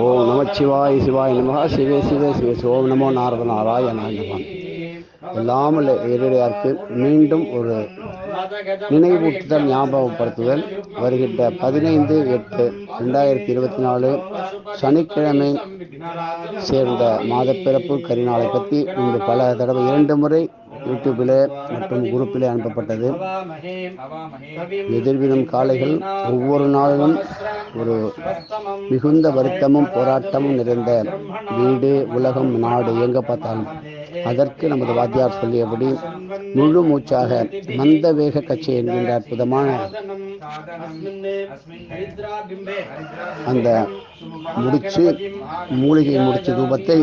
ஓம் நமச்சிவாய் சிவாய் நமகா சிவே சிவே சிவே. சிவ. ஓம் நமோ நாரத நாராயணாய இல்லாமல் எல்லாம் இறையாருக்கு மீண்டும் ஒரு நினைவூட்டுதல் ஞாபகப்படுத்துதல். வருகின்ற பதினைந்து எட்டு ரெண்டாயிரத்தி இருபத்தி நாலு சனிக்கிழமை சேர்ந்த மாதப்பிறப்பு கரிநாளை பற்றி இன்று பல தடவை இரண்டு முறை யூடியூப்பிலே மற்றும் குரூப்பிலே அனுப்பப்பட்டது. எதிர்வினம் காலைகள் ஒவ்வொரு நாளிலும் ஒரு மிகுந்த வருத்தமும் போராட்டமும் நிறைந்த வீடு உலகம் நாடு எங்க பார்த்தாலும் அதற்கு நமது வாத்தியார் சொல்லியபடி முழு மூச்சாக மந்த வேக கட்சி என்கின்ற அற்புதமான அந்த முடிச்சு மூலிகை முடிச்சு ரூபத்தை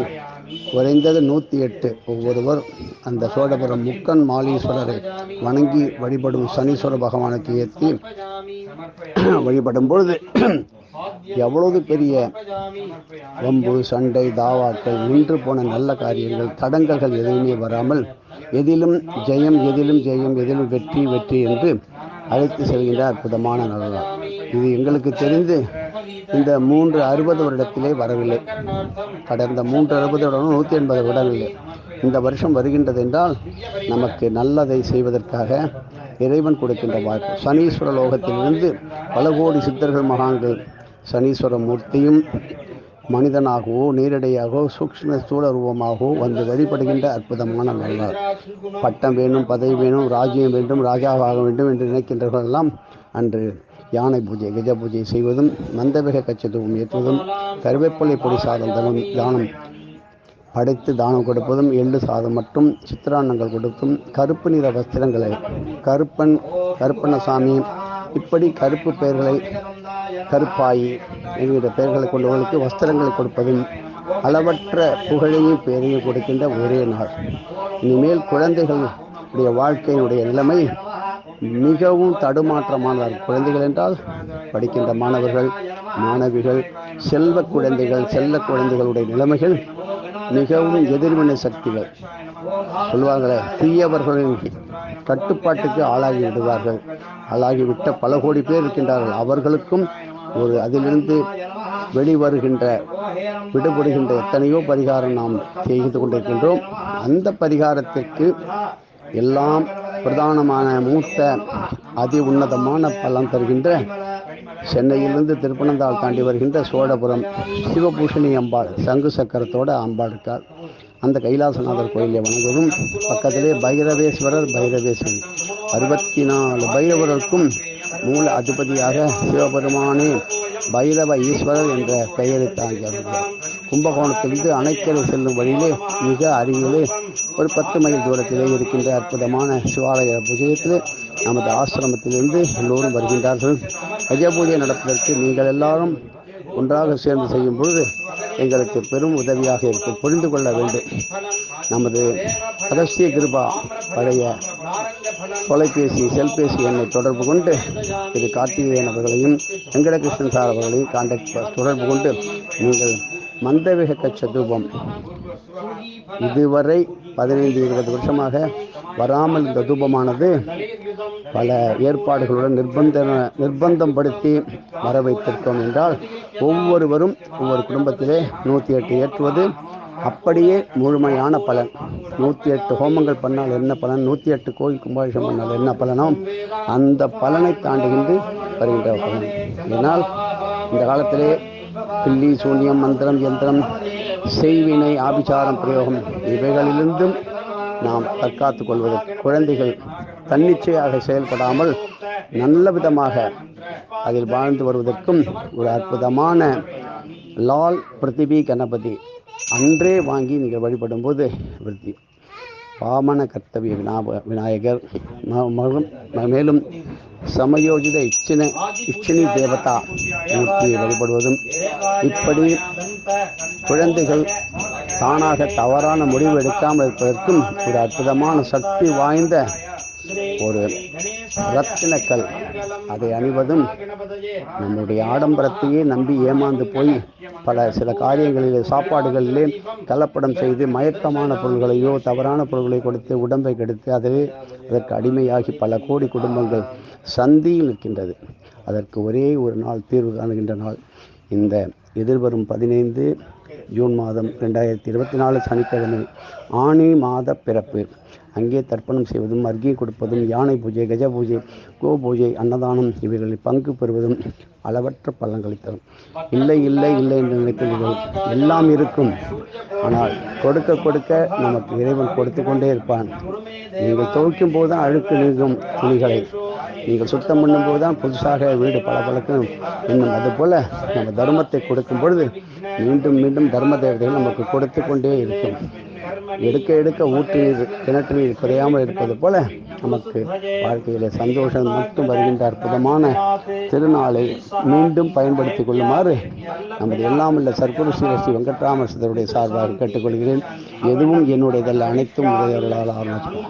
குறைந்தது நூற்றி எட்டு ஒவ்வொருவர் அந்த சோழபுரம் முக்கன் மாலீஸ்வரரை வணங்கி வழிபடும் சனீஸ்வர பகவானுக்கு ஏற்றி வழிபடும் பொழுது எவ்வளவு பெரிய வம்பு சண்டை தாவாக்கள் நின்று போன நல்ல காரியங்கள் தடங்கல்கள் எதுவுமே வராமல் எதிலும் ஜெயம் எதிலும் ஜெயம் எதிலும் வெற்றி வெற்றி என்று அழைத்து செல்கின்ற அற்புதமான நடனம் இது எங்களுக்கு தெரிந்து இந்த மூன்று அறுபது வருடத்திலே வரவில்லை. கடந்த மூன்று அறுபது வருடம் நூற்றி எண்பது வருடங்களில். இந்த வருஷம் வருகின்றது என்றால் நமக்கு நல்லதை செய்வதற்காக இறைவன் கொடுக்கின்ற வாய்ப்பு சனீஸ்வர லோகத்திலிருந்து பல கோடி சித்தர்கள் மகான்கள் சனீஸ்வர மூர்த்தியும் மனிதனாகவோ நேரடியாகவோ சூக்ஷ்ம ஸ்தூல ரூபமாகவோ வந்து வழிபடுகின்ற அற்புதமான நாள் பட்டம் வேணும் பதவி வேணும் ராஜ்யம் வேண்டும் ராஜாவாக வேண்டும் என்று நினைக்கின்றவர்களெல்லாம் அன்று யானை பூஜை கஜ பூஜை செய்வதும் மந்தவேக கச்சத்துவம் ஏற்றுவதும் கருவேப்பிலை பொடி சாதம் தரும் தானம் படைத்து தானம் கொடுப்பதும் எள்ளு சாதம் மற்றும் சித்திரான்னங்கள் கொடுத்தும் கருப்பு நிற வஸ்திரங்களை கருப்பன் கருப்பண்ணசாமி இப்படி கருப்பு பெயர்களை கருப்பாயி என்கிற பெயர்களை கொண்டவர்களுக்கு வஸ்திரங்களை கொடுப்பதும் அளவற்ற புகழையும் பெயரையும் கொடுக்கின்ற ஒரே நாள். இனிமேல் குழந்தைகளுடைய வாழ்க்கையினுடைய நிலைமை மிகவும் தடுமாற்றமானவர் குழந்தைகள் என்றால் படிக்கின்ற மாணவர்கள் மாணவிகள் செல்வ குழந்தைகள் செல்ல குழந்தைகளுடைய நிலைமைகள் மிகவும் எதிர்வினை சக்திகள். சொல்லுவாங்களே தீயவர்களின் கட்டுப்பாட்டுக்கு ஆளாகி விடுவார்கள். ஆளாகிவிட்ட பல கோடி பேர் இருக்கின்றார்கள். அவர்களுக்கும் ஒரு அதிலிருந்து வெளிவருகின்ற விடுபடுகின்ற எத்தனையோ பரிகாரம் நாம் செய்து கொண்டிருக்கின்றோம். அந்த பரிகாரத்திற்கு எல்லாம் பிரதானமான மூத்த அதி உன்னதமான பலன் தருகின்ற சென்னையிலிருந்து திருப்பனந்தாள் தாண்டி வருகின்ற சோழபுரம் சிவபூஷணி அம்பாள் சங்கு சக்கரத்தோட அம்பாள் இருக்கார் அந்த கைலாசநாதர் கோயிலை வணங்குவதும் பக்கத்திலே பைரவேஸ்வரர் பைரவேஸ்வரி. அறுபத்தி நாலு பைரவருக்கும் மூல அதிபதியாக சிவபெருமானே பைரவ ஈஸ்வரர் என்ற பெயரை தாங்கியிருந்தார் கும்பகோணத்திலிருந்து அணைக்கரை செல்லும் வழியிலே மிக அருகிலே ஒரு பத்து மைல் தூரத்திலே இருக்கின்ற அற்புதமான சிவாலய பூஜையத்தில் நமது ஆசிரமத்திலிருந்து எல்லோரும் வருகின்றார்கள். கஜ பூஜை நடப்பதற்கு நீங்கள் எல்லாரும் ஒன்றாக சேர்ந்து செய்யும் பொழுது எங்களுக்கு பெரும் உதவியாக இருக்கும். புரிந்து கொள்ள வேண்டும். நமது ரகசிய கிருபா பழைய தொலைபேசி செல்பேசி எண்ணை தொடர்பு கொண்டு திரு கார்த்திகேயன் அவர்களையும் வெங்கடகிருஷ்ணன் சார் அவர்களையும் கான்டாக்ட் தொடர்பு கொண்டு நீங்கள் மந்தவிக கச்ச தூபம் இதுவரை பதினைந்து இருபது வருஷமாக வராமல் இந்த தூபமானது பல ஏற்பாடுகளுடன் நிர்பந்த நிர்பந்தம் படுத்தி வர வைத்திருக்கோம் என்றால் ஒவ்வொருவரும் ஒவ்வொரு குடும்பத்திலே நூற்றி எட்டு ஏற்றுவது அப்படியே முழுமையான பலன். நூற்றி எட்டு ஹோமங்கள் பண்ணால் என்ன பலன்? நூற்றி எட்டு கோயில் கும்பாபிஷம் பண்ணால் என்ன பலனோ அந்த பலனை தாண்டுகின்று வருகின்ற பலன். இதனால் இந்த காலத்திலே பில்லி சூன்யம் மந்திரம் யந்திரம் செய்வினை ஆபிசாரம் பிரயோகம் இவைகளிலிருந்தும் நாம் தற்காத்துக் கொள்வது குழந்தைகள் தன்னிச்சையாக செயல்படாமல் நல்ல விதமாக அதில் வாழ்ந்து வருவதற்கும் ஒரு அற்புதமான லால் பிருத்திவி கணபதி அன்றே வாங்கி நீங்கள் வழிபடும் போது விருத்தி கர்த்தவிய விநாப விநாயகர் மேலும் சமயோஜித இச்சின இச்சினி தேவதா மூர்த்தியை வழிபடுவதும் இப்படி குழந்தைகள் தானாக தவறான முடிவு எடுக்காமல் இருப்பதற்கும் ஒரு அற்புதமான சக்தி வாய்ந்த ஒரு ரத்தினக்கல். அதை அணிவதும் நம்முடைய ஆடம்பரத்தையே நம்பி ஏமாந்து போய் பல சில காரியங்களிலே சாப்பாடுகளிலே கலப்படம் செய்து மயக்கமான பொருள்களையோ தவறான பொருள்களை கொடுத்து உடம்பை கெடுத்து அதிலே அதற்கு அடிமையாகி பல கோடி குடும்பங்கள் சந்தியில் நிற்கின்றது. அதற்கு ஒரே ஒரு நாள் தீர்வு காணுகின்ற நாள். இந்த எதிர்வரும் பதினைந்து ஜூன் மாதம் ரெண்டாயிரத்தி இருபத்தி நாலு சனிக்கிழமை ஆணி மாத பிறப்பு. அங்கே தர்ப்பணம் செய்வதும் அர்க்கியம் கொடுப்பதும் யானை பூஜை கஜ பூஜை கோ பூஜை அன்னதானம் இவைகளில் பங்கு பெறுவதும் அளவற்ற பலன்களை தரும். இல்லை இல்லை இல்லை என்று நினைக்கிறீர்கள் எல்லாம் இருக்கும். ஆனால் கொடுக்க கொடுக்க நமக்கு இறைவன் கொடுத்து கொண்டே இருப்பான். நீங்கள் துவைக்கும் போது தான் அழுக்கு நீங்கும் துணிகளை. நீங்கள் சுத்தம் பண்ணும்போது தான் புதுசாக வீடு பல பழக்கம் இன்னும் அதுபோல் நம்ம தர்மத்தை கொடுக்கும் பொழுது மீண்டும் மீண்டும் தர்ம தேவதைகள் நமக்கு கொடுத்து கொண்டே இருக்கும். எடுக்க எடுக்க ஊற்றில் நீர் கிணற்று நீர் குறையாமல் இருப்பது போல நமக்கு வாழ்க்கையில சந்தோஷம் மட்டும் வருகின்ற அற்புதமான திருநாளை மீண்டும் பயன்படுத்திக் கொள்ளுமாறு நமது எல்லாம் உள்ள சர்க்குரு ஸ்ரீ ஸ்ரீ வெங்கட்ராம சிதருடைய சார்பாக கேட்டுக்கொள்கிறேன். எதுவும் என்னுடையதல்ல அனைத்தும் உடையவர்களால் ஆரம்பிச்சு